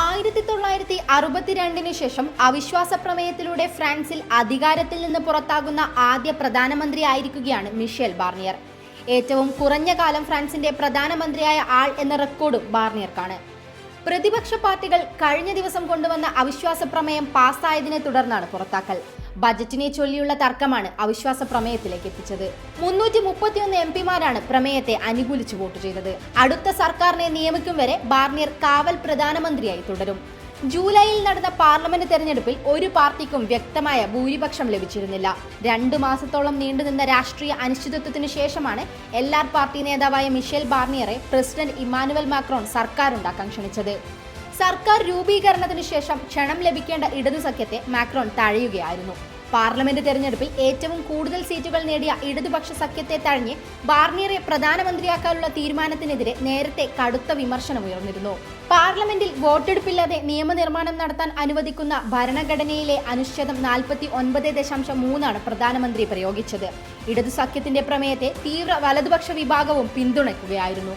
ആയിരത്തി തൊള്ളായിരത്തി അറുപത്തിരണ്ടിന് ശേഷം അവിശ്വാസ പ്രമേയത്തിലൂടെ ഫ്രാൻസിൽ അധികാരത്തിൽ നിന്ന് പുറത്താകുന്ന ആദ്യ പ്രധാനമന്ത്രി ആയിരിക്കുകയാണ് മിഷേൽ ബാർണിയർ. ഏറ്റവും കുറഞ്ഞ കാലം ഫ്രാൻസിന്റെ പ്രധാനമന്ത്രിയായ ആൾ എന്ന റെക്കോർഡും ബാർണിയർക്കാണ്. പ്രതിപക്ഷ പാർട്ടികൾ കഴിഞ്ഞ ദിവസം കൊണ്ടുവന്ന അവിശ്വാസ പ്രമേയം പാസ്സായതിനെ തുടർന്നാണ് പുറത്താക്കൽ. ബജറ്റിനെ ചൊല്ലിയുള്ള തർക്കമാണ് അവിശ്വാസ പ്രമേയത്തിലേക്ക് എത്തിച്ചത്. മുന്നൂറ്റി മുപ്പത്തിയൊന്ന് എം പിമാരാണ് പ്രമേയത്തെ അനുകൂലിച്ച് വോട്ട് ചെയ്തത്. അടുത്ത സർക്കാരിനെ നിയമിക്കും വരെ ബാർണിയർ കാവൽ പ്രധാനമന്ത്രിയായി തുടരും. ജൂലൈയിൽ നടന്ന പാർലമെന്റ് തെരഞ്ഞെടുപ്പിൽ ഒരു പാർട്ടിക്കും വ്യക്തമായ ഭൂരിപക്ഷം ലഭിച്ചിരുന്നില്ല. രണ്ടു മാസത്തോളം നീണ്ടുനിന്ന രാഷ്ട്രീയ അനിശ്ചിതത്വത്തിനു ശേഷമാണ് എൽ ആർ പാർട്ടി നേതാവായ മിഷേൽ ബാർണിയറെ പ്രസിഡന്റ് ഇമ്മാനുവൽ മാക്രോൺ സർക്കാരുണ്ടാക്കാൻ ക്ഷണിച്ചത്. സർക്കാർ രൂപീകരണത്തിന് ശേഷം ക്ഷണം ലഭിക്കേണ്ട ഇടതു സഖ്യത്തെ മാക്രോൺ തഴയുകയായിരുന്നു. പാർലമെന്റ് തെരഞ്ഞെടുപ്പിൽ ഏറ്റവും കൂടുതൽ സീറ്റുകൾ നേടിയ ഇടതുപക്ഷ സഖ്യത്തെ തഴഞ്ഞ് ബാർണിയറെ പ്രധാനമന്ത്രിയാക്കാനുള്ള തീരുമാനത്തിനെതിരെ നേരത്തെ കടുത്ത വിമർശനമുയർന്നിരുന്നു പാർലമെന്റിൽ വോട്ടെടുപ്പില്ലാതെ നിയമനിർമ്മാണം നടത്താൻ അനുവദിക്കുന്ന ഭരണഘടനയിലെ അനുച്ഛേദം നാൽപ്പത്തി ഒൻപത് ദശാംശം മൂന്നാണ് പ്രധാനമന്ത്രി പ്രയോഗിച്ചത്. ഇടതു സഖ്യത്തിന്റെ പ്രമേയത്തെ തീവ്ര വലതുപക്ഷ വിഭാഗവും പിന്തുണയ്ക്കുകയായിരുന്നു.